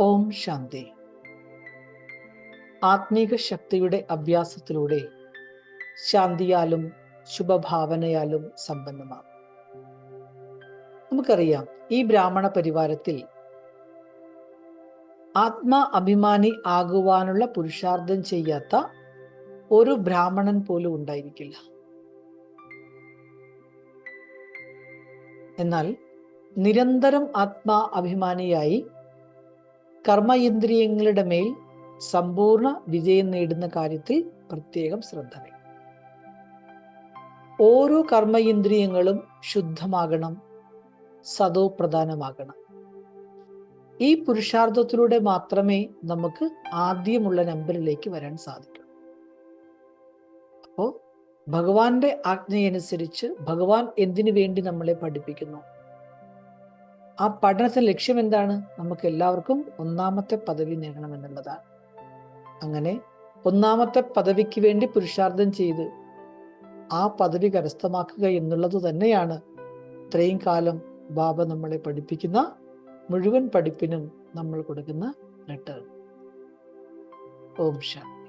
ഓം ശാന്തി. ആത്മീക ശക്തിയുടെ അഭ്യാസത്തിലൂടെ ശാന്തിയാലും ശുഭഭാവനയാലും സമ്പന്നമാണ് നമുക്കറിയാം ഈ ബ്രാഹ്മണ പരിവാരത്തിൽ ആത്മാ അഭിമാനി ആകുവാനുള്ള പുരുഷാർത്ഥം ചെയ്യാത്ത ഒരു ബ്രാഹ്മണൻ പോലും ഉണ്ടായിരിക്കില്ല. എന്നാൽ നിരന്തരം ആത്മാ അഭിമാനിയായി കർമ്മ മേൽ സമ്പൂർണ വിജയം നേടുന്ന കാര്യത്തിൽ പ്രത്യേകം ശ്രദ്ധ വേണം ഓരോ കർമ്മ ശുദ്ധമാകണം സതോ പ്രധാനമാകണം ഈ പുരുഷാർത്ഥത്തിലൂടെ മാത്രമേ നമുക്ക് ആദ്യമുള്ള നമ്പറിലേക്ക് വരാൻ സാധിക്കൂ. അപ്പോ ഭഗവാന്റെ ആജ്ഞയനുസരിച്ച് ഭഗവാൻ എന്തിനു വേണ്ടി നമ്മളെ പഠിപ്പിക്കുന്നു? ആ പഠനത്തിന്റെ ലക്ഷ്യം എന്താണ്? നമുക്ക് എല്ലാവർക്കും ഒന്നാമത്തെ പദവി നേടണം എന്നുള്ളതാണ് അങ്ങനെ ഒന്നാമത്തെ പദവിക്ക് വേണ്ടി പുരുഷാർത്ഥം ചെയ്ത് ആ പദവി കരസ്ഥമാക്കുക എന്നുള്ളത് തന്നെയാണ് ഇത്രയും കാലം ബാബ നമ്മളെ പഠിപ്പിക്കുന്ന മുഴുവൻ പഠിപ്പിനും നമ്മൾ കൊടുക്കുന്ന റിട്ടേൺ ഓം ശാന്തി.